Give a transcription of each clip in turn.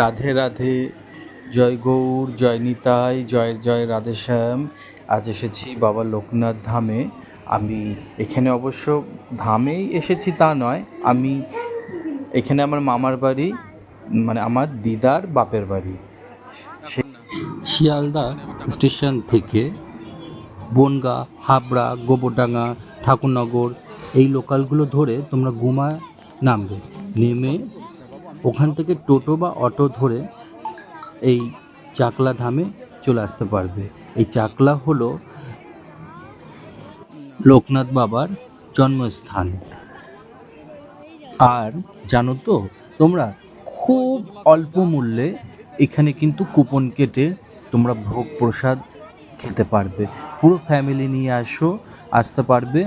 রাধে রাধে। জয় গৌর, জয় নিতাই, জয় জয় রাধেশ্যাম আজ এসেছি বাবা লোকনাথ ধামে। আমি এখানে অবশ্য ধামেই এসেছি তা নয়। আমি এখানে আমার মামার বাড়ি মানে আমার দিদার বাপের বাড়ি। শিয়ালদা স্টেশন থেকে বনগা, হাবড়া, গোবরডাঙ্গা, ঠাকুরনগর এই লোকালগুলো ধরে তোমরা গুমা নামবে। নেমে ওখান থেকে টোটো বা অটো ধরে এই চাকলা ধামে চলে আসতে পারবে। এই চাকলা হলো লোকনাথ বাবার জন্মস্থান। আর জানো তো, তোমরা খুব অল্প মূল্যে এখানে কিন্তু কুপন কেটে তোমরা ভোগ প্রসাদ খেতে পারবে। পুরো ফ্যামিলি নিয়ে আসো, আসতে পারবে,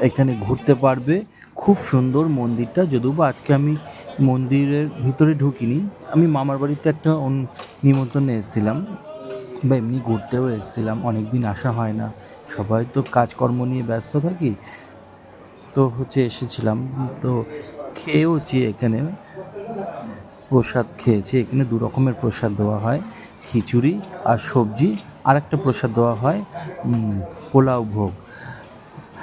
এখানে ঘুরতে পারবে খুব সুন্দর মন্দিরটা, যদিও বা আজকে আমি মন্দিরের ভিতরে ঢুকিনি। আমি মামার বাড়িতে একটা নিমন্ত্রণে এসেছিলাম। বা এমনি ঘুরতেও এসেছিলাম অনেক দিন আসা হয় না। সবাই তো কাজকর্ম নিয়ে ব্যস্ত থাকি, তো হচ্ছে এসেছিলাম। তো খেয়েওছি এখানে, প্রসাদ খেয়েছি। এখানে দু রকমের প্রসাদ দেওয়া হয়, খিচুড়ি আর সবজি। আর একটা প্রসাদ দেওয়া হয় পোলাও ভোগ।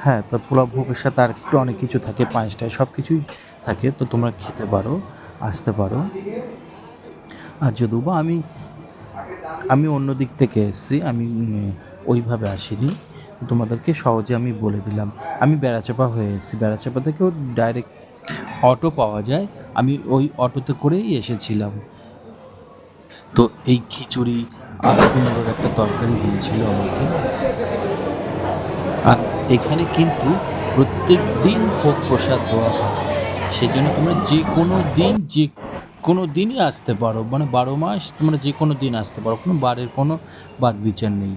হ্যাঁ তো পোলাও ভোগের সাথে আর একটু অনেক কিছু থাকে পাঁচটায় সব কিছুই থাকে, তো তোমরা খেতে পারো, আসতে পারো। আর যদিও বা আমি আমি অন্য দিক থেকে এসেছি, আমি ওইভাবে আসিনি। তোমাদেরকে সহজে আমি বলে দিলাম। আমি বেড়াচাপা হয়ে এসেছি। বেড়াচাপা থেকেও ডাইরেক্ট অটো পাওয়া যায়। আমি ওই অটোতে করেই এসেছিলাম। তো এই খিচুড়ি আর একটা তরকারি দিয়েছিল আমাকে। আর এখানে কিন্তু প্রত্যেক দিন ভোগ প্রসাদ দেওয়া হয়। সেই জন্য তোমরা যে কোনো দিন, যে কোনো দিনই আসতে পারো। মানে বারো মাস তোমরা যে কোনো দিন আসতে পারো। কোনো বারের কোনো বাদ বিচার নেই।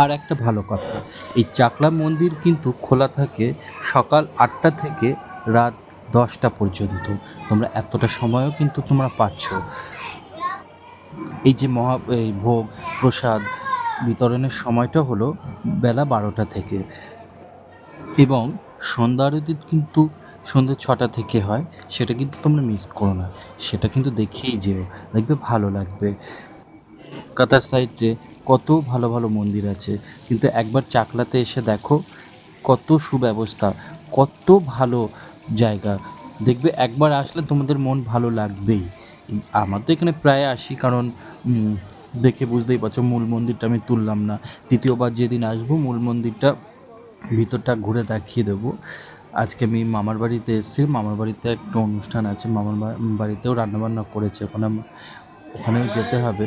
আর একটা ভালো কথা, এই চাকলা মন্দির কিন্তু খোলা থাকে সকাল আটটা থেকে রাত দশটা পর্যন্ত। তোমরা এতটা সময়ও কিন্তু তোমরা পাচ্ছ। এই যে মহা, এই ভোগ, প্রসাদ বিতরণের সময়টা হলো বেলা বারোটা থেকে। এবং সন্ধ্যা আরতি কিন্তু সন্ধ্যে ছটা থেকে হয়, সেটা কিন্তু তোমরা মিস করো না। সেটা কিন্তু দেখেই যেও, দেখবে ভালো লাগবে। কলকাতার সাইডে কত ভালো ভালো মন্দির আছে, কিন্তু একবার চাকলাতে এসে দেখো কত সুব্যবস্থা, কত ভালো জায়গা। দেখবে একবার আসলে তোমাদের মন ভালো লাগবেই। আমার তো এখানে প্রায় আসি, কারণ দেখে বুঝতেই পারছ, মূল মন্দিরটা আমি তুললাম না। তৃতীয়বার যেদিন আসব, মূল মন্দিরটা ভিতরটা ঘুরে দেখিয়ে দেবো। আজকে আমি মামার বাড়িতে এসেছি, মামার বাড়িতে একটা অনুষ্ঠান আছে, মামার বাড়িতেও রান্নাবান্না করেছে। ওখানে ওখানেও যেতে হবে।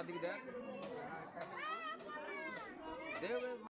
বাবার দিকে দেখ।